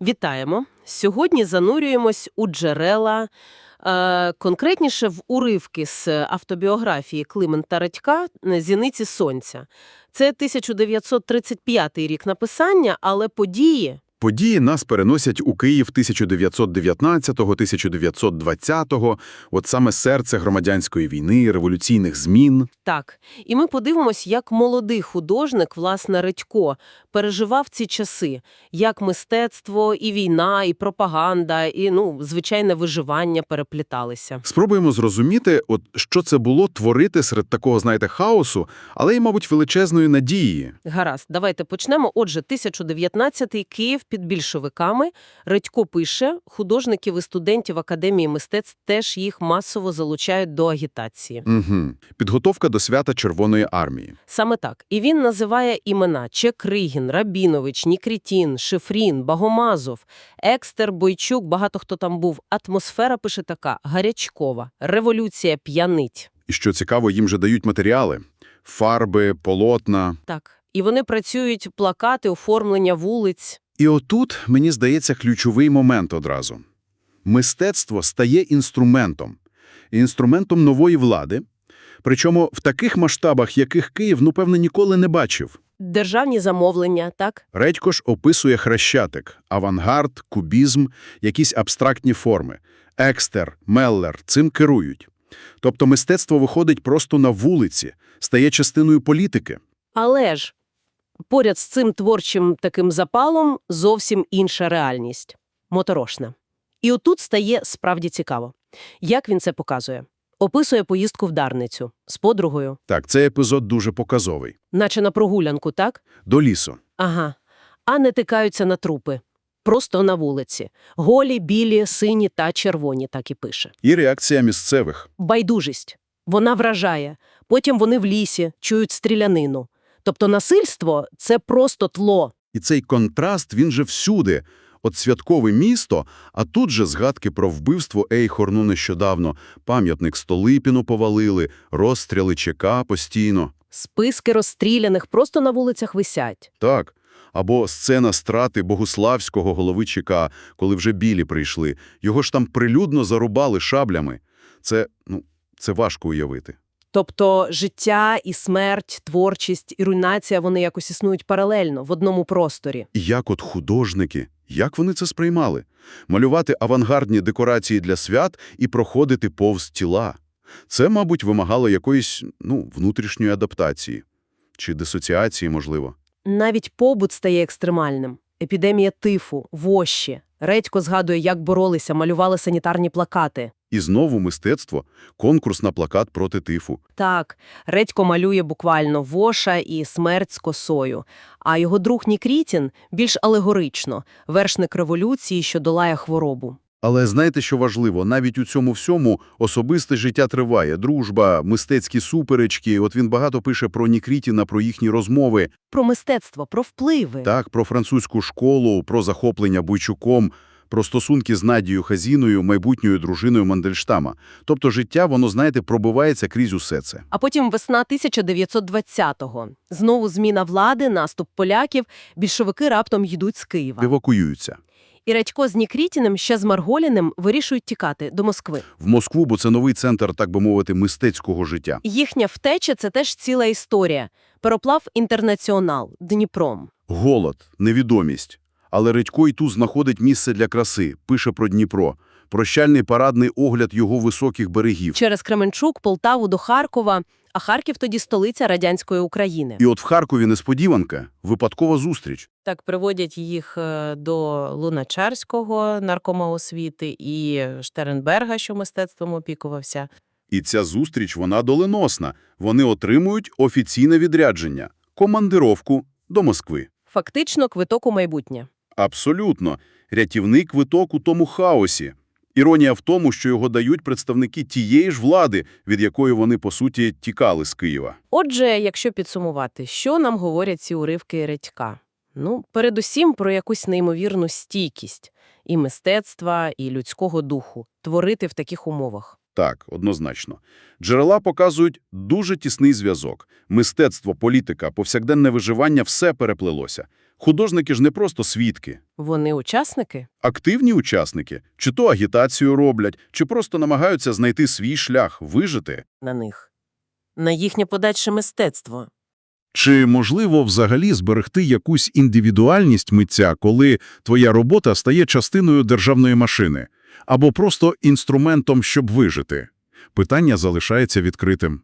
Вітаємо! Сьогодні занурюємось у джерела, е, конкретніше в уривки з автобіографії Климента Радька «Зіниці сонця». Це 1935 рік написання, але події Події нас переносять у Київ 1919-1920-го, от саме серце громадянської війни, революційних змін. Так, і ми подивимось, як молодий художник, власне, Редько, переживав ці часи, як мистецтво, і війна, і пропаганда, і, ну, звичайне виживання перепліталися. Спробуємо зрозуміти, от що це було творити серед такого, знаєте, хаосу, але й, мабуть, величезної надії. Гаразд, давайте почнемо. Отже, 1019-й Київ під більшовиками. Редько пише, художників і студентів Академії мистецтв теж їх масово залучають до агітації. Угу. Підготовка до свята Червоної армії. Саме так. І він називає імена Чекригін, Рабінович, Нікрітін, Шифрін, Багомазов, Екстер, Бойчук, багато хто там був. Атмосфера, пише така, гарячкова, революція п'янить. І що цікаво, їм же дають матеріали – фарби, полотна. Так. І вони працюють плакати, оформлення вулиць. І отут, мені здається, ключовий момент одразу. Мистецтво стає інструментом. Інструментом нової влади, причому в таких масштабах, яких Київ, ну, певно, ніколи не бачив. Державні замовлення, так? Редько ж описує хрещатик, авангард, кубізм, якісь абстрактні форми. Екстер, Меллер цим керують. Тобто мистецтво виходить просто на вулиці, стає частиною політики. Але ж поряд з цим творчим таким запалом зовсім інша реальність – моторошна. І отут стає справді цікаво. Як він це показує? Описує поїздку в Дарницю з подругою, Так, цей епізод дуже показовий. наче на прогулянку, так? До лісу. Ага. А не тикаються на трупи. Просто на вулиці. Голі, білі, сині та червоні, так і пише. І реакція місцевих. Байдужість. Вона вражає. Потім вони в лісі, чують стрілянину. Тобто насильство – це просто тло. І цей контраст, він же всюди. От святкове місто, а тут же згадки про вбивство Ейхорну нещодавно, пам'ятник Столипіну повалили, розстріли ЧК постійно. Списки розстріляних просто на вулицях висять. Так. Або сцена страти Богуславського голови ЧК, коли вже білі прийшли. Його ж там прилюдно зарубали шаблями. Це, ну, це важко уявити. Тобто життя і смерть, творчість і руйнація вони якось існують паралельно в одному просторі. І як от художники, як вони це сприймали? Малювати авангардні декорації для свят і проходити повз тіла. Це, мабуть, вимагало якоїсь, ну, внутрішньої адаптації. Чи дисоціації, можливо. Навіть побут стає екстремальним. Епідемія тифу, вощі. Редько згадує, як боролися, малювали санітарні плакати. І знову мистецтво – конкурс на плакат проти тифу. Так, Редько малює буквально воша і смерть з косою. А його друг Нікрітін більш алегорично – вершник революції, що долає хворобу. Але знаєте, що важливо? Навіть у цьому всьому особисте життя триває. Дружба, мистецькі суперечки. От він багато пише про Нікрітіна, про їхні розмови. Про мистецтво, про впливи. Так, про французьку школу, про захоплення Бойчуком, про стосунки з Надією Хазіною, майбутньою дружиною Мандельштама. Тобто життя, воно, знаєте, пробивається крізь усе це. А потім весна 1920-го. Знову зміна влади, наступ поляків, більшовики раптом їдуть з Києва. Евакуюються. І Радько з Нікрітіним, ще з Марголіним, вирішують тікати до Москви. В Москву, бо це новий центр, так би мовити, мистецького життя. Їхня втеча – це теж ціла історія. Переплав «Інтернаціонал» Дніпром. Голод, невідомість. Але Редько й тут знаходить місце для краси, пише про Дніпро. Прощальний парадний огляд його високих берегів. Через Кременчук, Полтаву до Харкова, а Харків тоді столиця радянської України. І от в Харкові несподіванка, випадкова зустріч. Так приводять їх е, до Луначарського, наркома освіти, і Штернберга, що мистецтвом опікувався. І ця зустріч, вона доленосна. Вони отримують офіційне відрядження – командировку до Москви. Фактично квиток у майбутнє. Абсолютно. Рятівний квиток у тому хаосі. Іронія в тому, що його дають представники тієї ж влади, від якої вони, по суті, тікали з Києва. Отже, якщо підсумувати, що нам говорять ці уривки Редька? Ну, передусім про якусь неймовірну стійкість і мистецтва, і людського духу творити в таких умовах. Так, однозначно. Джерела показують дуже тісний зв'язок. Мистецтво, політика, повсякденне виживання – все переплелося. Художники ж не просто свідки. Вони учасники? Активні учасники чи то агітацію роблять, чи просто намагаються знайти свій шлях, вижити. на них, на їхнє подальше мистецтво. Чи можливо взагалі зберегти якусь індивідуальність митця, коли твоя робота стає частиною державної машини, або просто інструментом, щоб вижити? Питання залишається відкритим.